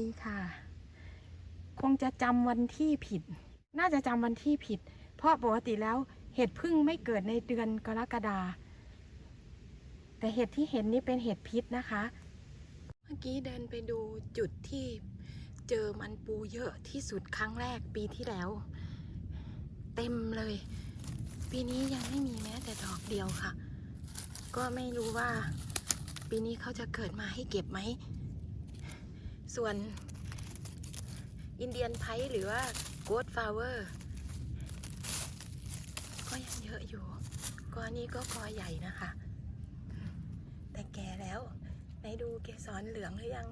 ดีค่ะ คงจะจำวันที่ผิด น่าจะจำวันที่ผิด เพราะปกติแล้วเห็ดพึ่งไม่เกิดในเดือนกรกฎาแต่เห็ดที่เห็นนี่เป็นเห็ดพิษนะคะ เมื่อกี้เดินไปดูจุดที่เจอมันปูเยอะที่สุดครั้งแรกปีที่แล้ว เต็มเลย ปีนี้ยังไม่มีแม้แต่ดอกเดียวค่ะ ก็ไม่รู้ว่า ปีนี้เขาจะเกิดมาให้เก็บไหม ส่วนอินเดียนไพหรือว่าโกดฟลาเวอร์ก็ยังเยอะอยู่กอนี้ก็กอใหญ่นะคะ แต่แก่แล้วไหนดูเกสรเหลืองหรือยัง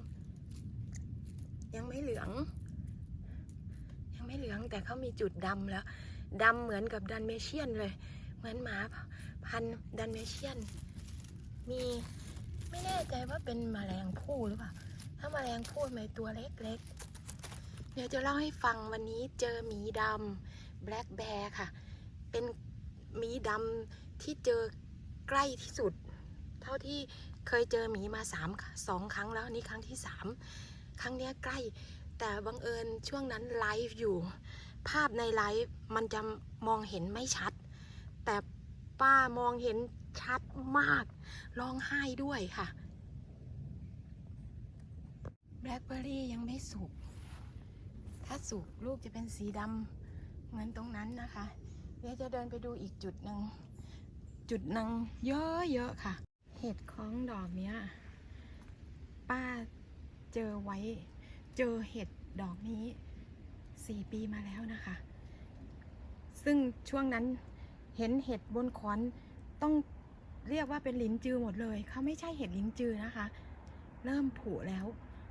ยังไม่เหลือง ยังไม่เหลืองแต่เขามีจุดดำแล้วดำเหมือนกับดันเมเชียนเลย เหมือนหมาพันดันเมเชียน มีไม่แน่ใจว่าเป็นแมลงผู้หรือเปล่า ถ้าแมลงผู้ทำไมตัวเล็กๆ เดี๋ยวจะเล่าให้ฟังวันนี้เจอหมีดำ black bear ค่ะ เป็นหมีดำที่เจอใกล้ที่สุด เท่าที่เคยเจอหมีมาสามสองครั้งแล้วนี่ครั้งที่สามครั้งเนี้ยใกล้ แต่บังเอิญช่วงนั้นไลฟ์อยู่ ภาพในไลฟ์มันจะมองเห็นไม่ชัด แต่ป้ามองเห็นชัดมาก ร้องไห้ด้วยค่ะ แบล็คเบอร์รี่ยังไม่สุก ถ้าสุกลูกจะเป็นสีดำเหมือนตรงนั้นนะคะ เดี๋ยวจะเดินไปดูอีกจุดหนึ่ง จุดหนึ่งเยอะๆค่ะ เห็ดของดอกเนี้ย ป้าเจอไว้ เจอเห็ดดอกนี้สี่ปีมาแล้วนะคะ ซึ่งช่วงนั้นเห็นเห็ดบนขอนต้องเรียกว่าเป็นลิ้นจือหมดเลย เขาไม่ใช่เห็ดลิ้นจือนะคะ เริ่มผุแล้ว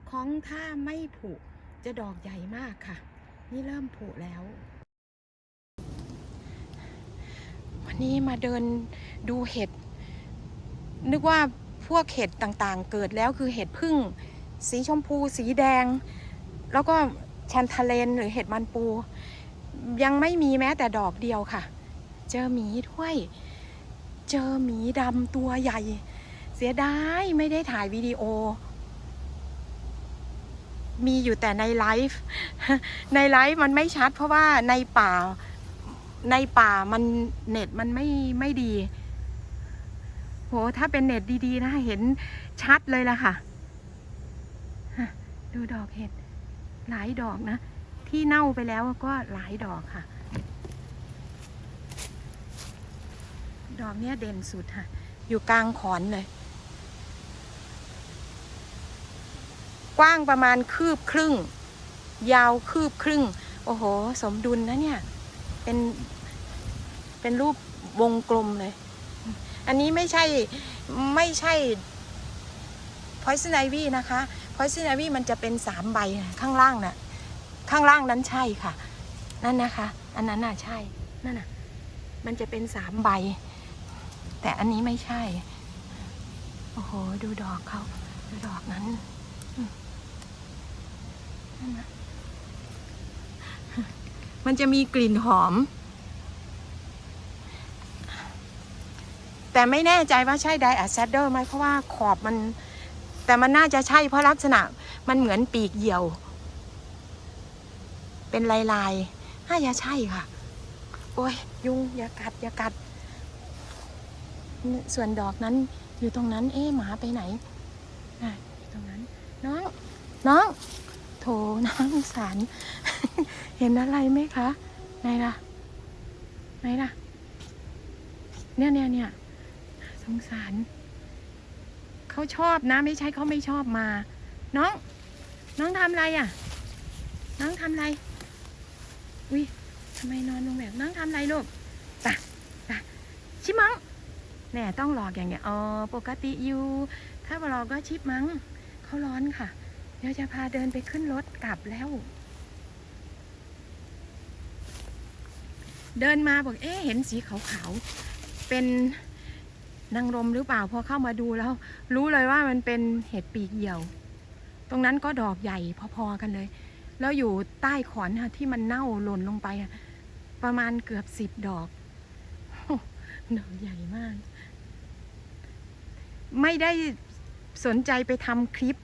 ของถ้าไม่ผุจะดอกใหญ่มากค่ะ นี่เริ่มผุแล้ว วันนี้มาเดินดูเห็ด นึกว่าพวกเห็ดต่างๆ เกิดแล้วคือเห็ดพึ่ง สีชมพูสีแดง แล้วก็แชนทาเลนหรือเห็ดมันปู ยังไม่มีแม้แต่ดอกเดียวค่ะ เจอหมีด้วย เจอหมีดำตัวใหญ่ เสียดายไม่ได้ถ่ายวิดีโอ มีอยู่แต่ในไลฟ์ในไลฟ์มันไม่ชัด เพราะว่าในป่าในป่ามันเน็ตมันไม่ไม่ดีโหถ้าเป็นเน็ตดีๆนะเห็นชัดเลยละค่ะฮะดูดอกเห็ดหลายดอกนะ ที่เน่าไปแล้วก็หลายดอกค่ะ ดอกเนี้ยเด่นสุดค่ะ อยู่กลางขอนเลย กว้างประมาณคืบครึ่ง ยาวคืบครึ่ง โอ้โห สมดุลนะเนี่ย เป็น เป็นรูปวงกลมเลย อันนี้ไม่ใช่ ไม่ใช่ poison ivy นะคะ poison ivy มันจะเป็นสามใบข้างล่างน่ะ ข้างล่างนั้นใช่ค่ะ นั่นนะคะ อันนั้นน่ะใช่ นั่นน่ะ มันจะเป็นสามใบ แต่อันนี้ไม่ใช่ โอ้โห ดูดอกเขา ดูดอกนั้น มันจะมีกลิ่นหอม แต่ไม่แน่ใจว่าใช่ไดอะแซดเดอร์ไหมเพราะว่าขอบมัน แต่มันน่าจะใช่เพราะลักษณะ มันเหมือนปีกเหยี่ยว เป็นลายลายน่าจะใช่ค่ะ โอ้ย ยุงอย่ากัดอย่ากัด ส่วนดอกนั้นอยู่ตรงนั้น เอ๊หมาไปไหนน่ะอยู่ตรงนั้น น้อง น้อง โถน้องสงสาร เห็นอะไรไหมคะไหนล่ะไหนล่ะ เนี่ยเนี่ยเนี่ยสงสาร เขาชอบนะ ไม่ใช่เขาไม่ชอบมา น้อง น้องทำอะไรอะ น้องทำอะไร อุ้ยทำไมนอนลงแบบน้องทำอะไรลูกไปะปะชิมังแน่ต้องหลอกอย่างเงี้ยอ๋อปกติอยู่ ถ้าบหลอกก็ชิปมังเขาร้อนค่ะ เดี๋ยวจะพาเดินไปขึ้นรถกลับแล้ว เดินมาบอกเอ๊เห็นสีขาวๆ เป็นนางรมหรือเปล่าพอเข้ามาดูแล้ว รู้เลยว่ามันเป็นเห็ดปีกเหี่ยว ตรงนั้นก็ดอกใหญ่พอๆกันเลย แล้วอยู่ใต้ขอนค่ะที่มันเน่าหล่นลงไป ประมาณเกือบสิบดอกโอ้ดอกใหญ่มาก ไม่ได้สนใจไปทำคลิป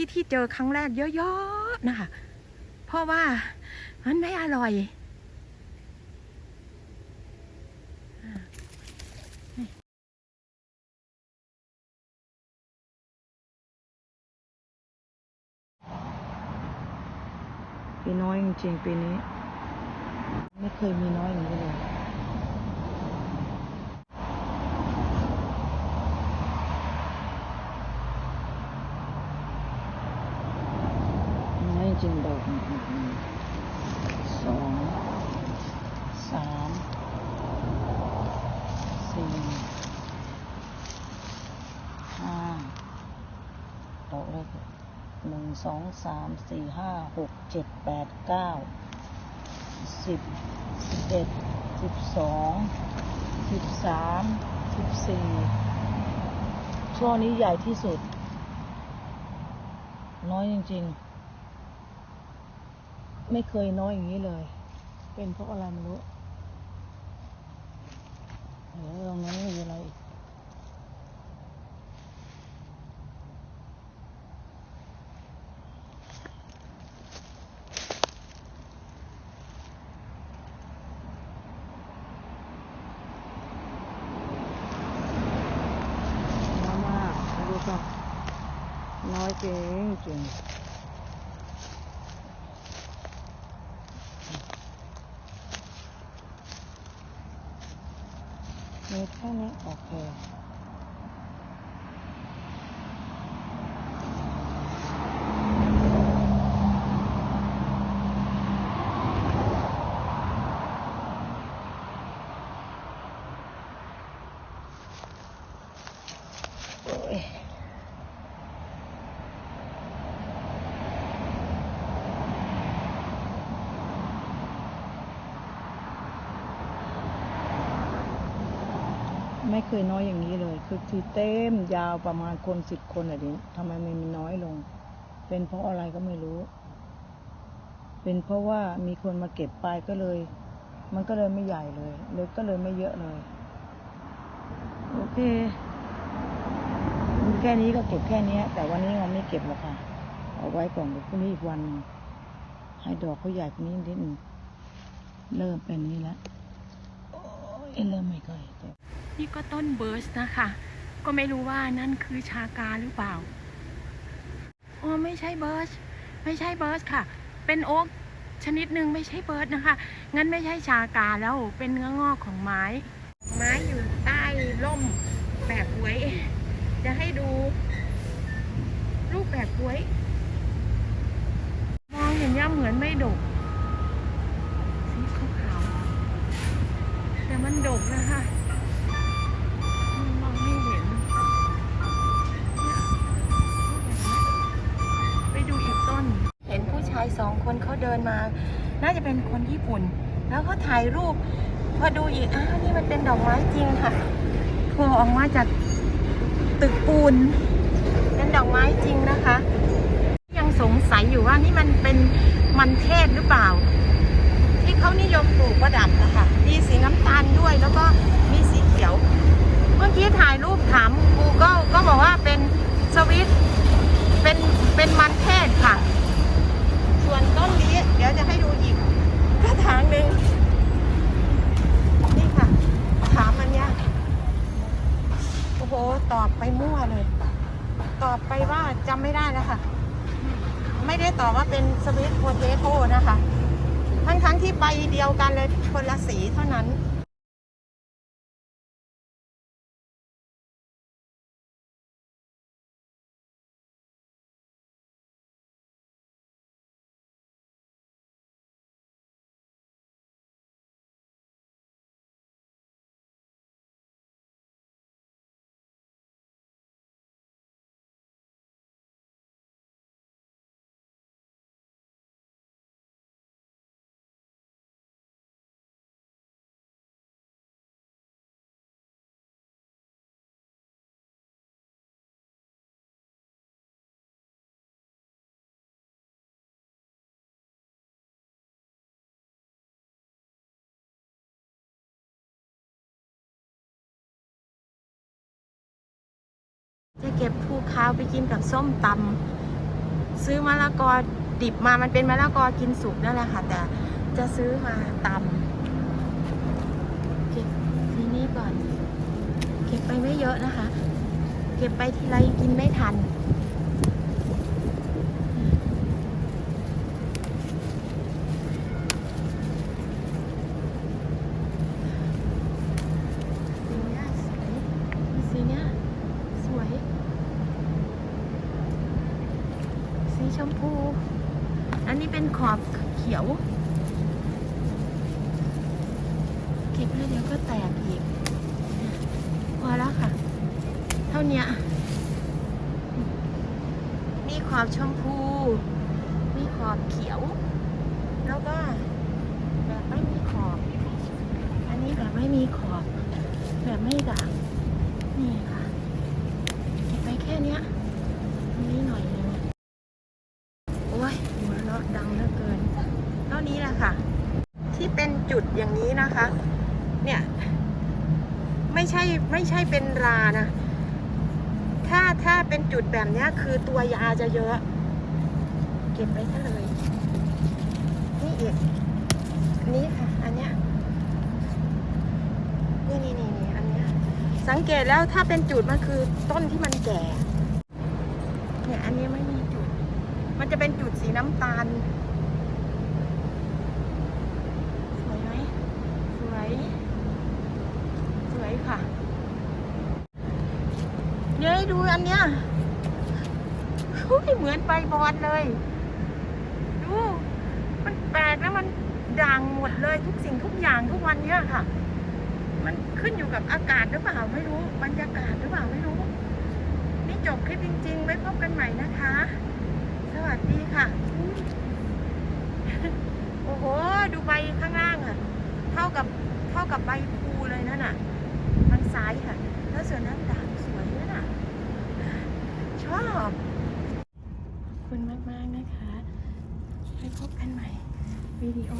ที่ที่เจอครั้งแรกเยอะอะนะคะ เพราะว่ามันไม่อร่อยปีน้อยจริงๆปีนี้ ไม่เคยมีน้อยอย่างนี้เลย น้อย จริงดอกหนึ่งสองสามสี่ห้าดอกเลยหนึ่งสองสามสี่ห้าหกเจ็ดแปดเก้าสิบสิบเอ็ดสิบสองสิบสามสิบสี่ช่วงนี้ใหญ่ที่สุด น้อยจริง ๆ ไม่เคยน้อยอย่างนี้เลย เป็นเพราะอะไรไม่รู้เออตรงนั้นมีอะไรอีก น้อยมากดูก่อนน้อยจริงจริง มีแค่นี้โอ ไม่เคยน้อยอย่างนี้เลย คือคือเต็มยาวประมาณคนสิบคนอะดิทำไมมันมีน้อยลง เป็นเพราะอะไรก็ไม่รู้ เป็นเพราะว่ามีคนมาเก็บไปก็เลย มันก็เลยไม่ใหญ่เลยเลยก็เลยไม่เยอะเลยโอเคมีแค่นี้ก็เก็บแค่นี้แต่วันนี้เราไม่เก็บหรอกค่ะ เอาไว้ก่อนเดี๋ยวพรุ่งนี้อีกวันให้ดอกเขาใหญ่กว่านี้นิดนึงเริ่มเป็นนี้แล้วโอ้ยเริ่มไม่ค่อย นี่ก็ต้นเบิร์สนะคะ ก็ไม่รู้ว่านั่นคือชากาหรือเปล่าอ๋อไม่ใช่เบิร์สไม่ใช่เบิร์สค่ะ เป็นโอ๊กชนิดหนึ่งไม่ใช่เบิร์สนะคะ งั้นไม่ใช่ชากาแล้วเป็นเนื้องอกของไม้ ไม้อยู่ใต้ร่มแปะกล้วย จะให้ดู รูปแปะกล้วย มองอย่างนี้ยเหมือนไม่ดกสีขาวๆแต่มันดกนะคะ มองไม่เห็นเนี่ยไปดูอีกต้น เห็นผู้ชายสองคนเขาเดินมา น่าจะเป็นคนญี่ปุ่น แล้วเขาถ่ายรูป พอดูอีกอ้าวนี่มันเป็นดอกไม้จริงค่ะโผล่ออกมาจากตึกปูน เป็นดอกไม้จริงนะคะ ยังสงสัยอยู่ว่านี่มันเป็นมันเทศหรือเปล่า ที่เขานิยมปลูกประดับนะคะมีสีน้ำตาลด้วยแล้วก็มีสีเขียว เมื่อกี้ถ่ายรูปถาม Google ก็บอกว่าเป็นสวิตเป็นเป็นมันเทศค่ะ ส่วนต้นนี้เดี๋ยวจะให้ดูอีกกระถางหนึ่งนี่ค่ะ ถามมันเนี่ยโอ้โห ตอบไปมั่วเลย ตอบไปว่าจำไม่ได้แล้วค่ะ ไม่ได้ตอบว่าเป็นสวิตโพเทโต้นะคะ ทั้งทั้งๆที่ใบเดียวกันเลยคนละสีเท่านั้น จะเก็บภูคาไปกินกับส้มตำซื้อมะละกอดิบมามันเป็นมะละกอกินสุกนั่นแหละค่ะ แต่จะซื้อมาตำเก็บทีนี้ก่อน เก็บไปไม่เยอะนะคะ เก็บไปทีไรกินไม่ทัน สีเนี้ยสวยสีเนี้ยสวย สีชมพู อันนี้ เป็นขอบเขียว เก็บแล้วเดี๋ยวก็แตกอีก พอแล้วค่ะ เท่านี้มีขอบชมพู มีขอบเขียว แล้วก็แบบไม่มีขอบ อันนี้แบบไม่มีขอบ แบบไม่ด่าง นี่ค่ะเก็บไปแค่เนี้ยอันนี้หน่อยนึงโอ้ยหัวเราะดังเหลือเกิน เท่านี้แหละค่ะ ที่เป็นจุดอย่าง นะคะ เนี่ยไม่ใช่ไม่ใช่เป็นรานะ ถ้าถ้าเป็นจุดแบบนี้คือตัวยาจะเยอะ เก็บไปซะเลย นี่อีกนนี้ค่ะ อันเนี้ยนี่นี่นี่นี่อันเนี้ยสังเกตแล้วถ้าเป็นจุดมันคือต้นที่มันแก่ เนี่ยอันนี้ไม่มีจุด มันจะเป็นจุดสีน้ำตาล สวยไหมสวย สวยค่ะเดี๋ยวให้ดู อันเนี้ยอุ๊ยเหมือนใบบอลเลย ดู มันแปลกแล้วมันด่างหมดเลยทุกสิ่งทุกอย่างทุกวันเนี้ยค่ะ มันขึ้นอยู่กับอากาศหรือเปล่าไม่รู้บรรยากาศหรือเปล่าไม่รู้ นี่จบคลิปจริง ๆ ไว้พบกันใหม่นะคะ สวัสดีค่ะ โอ้โห ดูใบข้างล่างอะเท่ากับเท่ากับใบพูเลยนั่นน่ะทางซ้ายค่ะ แล้วส่วนนั้นด่างสวยนั่นน่ะช อบขอบคุณมาก ๆ นะคะไว้พบกันใหม่วิดีโอ